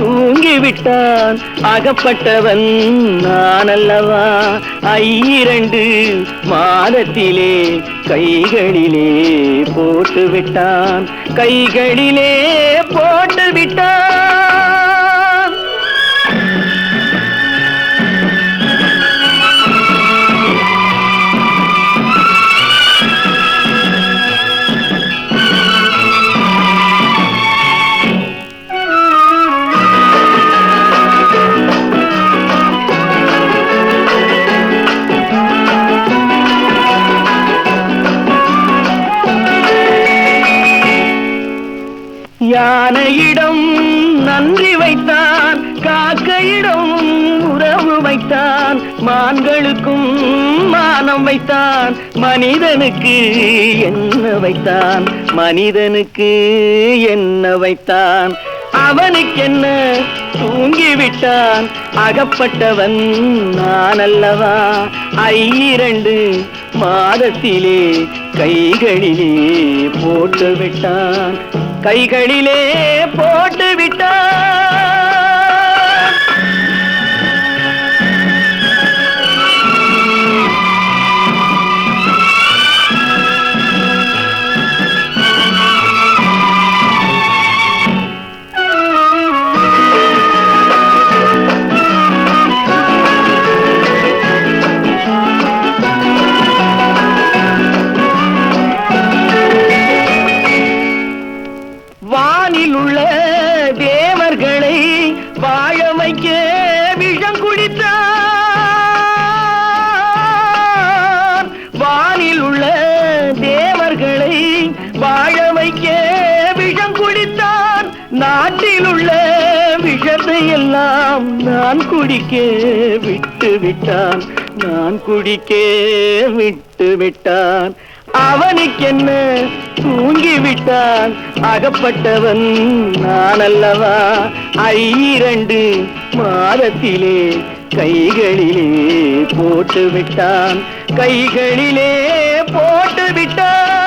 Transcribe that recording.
தூங்கிவிட்டான். அகப்பட்டவன் நான் அல்லவா ஐரண்டு மாதத்திலே கைகளிலே போட்டு விட்டான் கைகளிலே போட்டு விட்டான் யானையிடம் நன்றி வைத்தான் காக்கையிடம் உறவு வைத்தான் மான்களுக்கும் மானம் வைத்தான் மனிதனுக்கு என்ன வைத்தான் மனிதனுக்கு என்ன வைத்தான் அவனுக்கென்ன தூங்கிவிட்டான் அகப்பட்டவன் நான் அல்லவா ஐரண்டு மாதத்திலே கைகளிலே போட்டு விட்டான் கைகளிலே போட்டு நாட்டில் உள்ள விஷத்தை எல்லாம் நான் குடிக்க விட்டு விட்டான் நான் குடிக்க விட்டு விட்டான் அவனுக்கென்ன தூங்கி விட்டான் அகப்பட்டவன் நான் அல்லவா ஐரண்டு மாதத்திலே கைகளிலே போட்டு விட்டான் கைகளிலே போட்டு விட்டான்